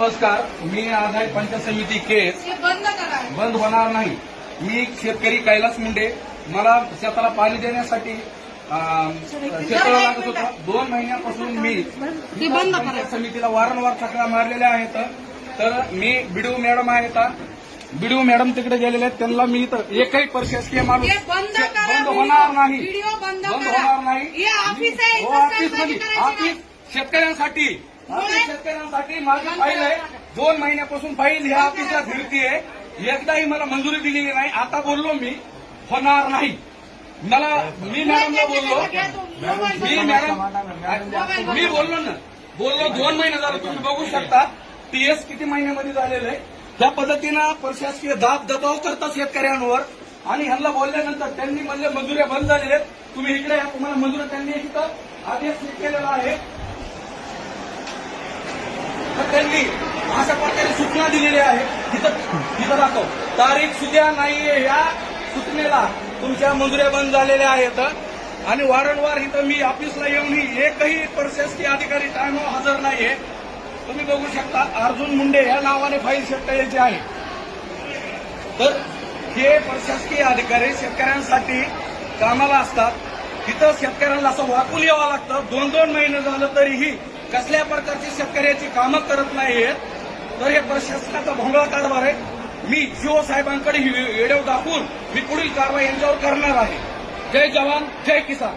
नमस्कार मी आज आहे पंचायत समिती केस बंद होणार नाही. मी शेतकरी कैलास मुंडे. मला शेताला पाणी देण्यासाठी शेताला लागत होता. दोन महिन्यापासून मी. पंचायत समितीला वारंवार तक्रार मारलेल्या आहेत. तर मी बिडू मॅडम आहेत. बिडू मॅडम तिकडे गेलेले आहेत. त्यांना मी इथं एकही प्रशासकीय माणूस बंद होणार नाही. बंद होणार नाही. हे ऑफिस हो. शेतकऱ्यांसाठी. शेतकऱ्यांसाठी माझी फाईल आहे दोन महिन्यापासून फाईल ह्या ऑफिसला फिरतीये. एकदाही मला मंजुरी दिलेली नाही. आता बोललो मी होणार नाही. मला मी मॅडमला बोललो. मी मॅडम मी बोललो ना. बोललो दोन महिने झाले तुम्ही बघू शकता. टीएस किती महिन्यामध्ये झालेलं आहे. त्या पद्धतीनं प्रशासकीय दाब दबाव करतात शेतकऱ्यांवर. आणि ह्यांना बोलल्यानंतर त्यांनी म्हणजे मंजुऱ्या बंद झालेल्या आहेत. तुम्ही इकडे या तुम्हाला मंजुऱ्या त्यांनी इथं आदेश केलेला आहे. तर अशा प्रकारे सूचना दिलेली आहे. तिथं तिथं दाखव. तारीख सुद्धा नाहीये या सूचनेला. तुमच्या मंजुऱ्या बंद झालेल्या आहेत. आणि वारंवार इथं मी ऑफिसला येऊनही एकही प्रशासकीय अधिकारी टायमावर हजर नाहीये. तुम्ही बघू शकता अर्जुन मुंडे या नावाने फाईल शेतकऱ्याची आहे. तर हे प्रशासकीय अधिकारी शेतकऱ्यांसाठी कामाला असतात. तिथं शेतकऱ्यांना असं वाकून यावं लागतं. दोन दोन महिने झालं तरीही कसल्या प्रकारची शेतकऱ्याची कामं करत नाहीयेत तर हे प्रशासनाचा भोंगळा कारभार आहे. मी शिव साहेबांकडे ही व्हिडिओ दाखवून मी पुढील कारवाई यांच्यावर करणार आहे. जय जवान जय किसान.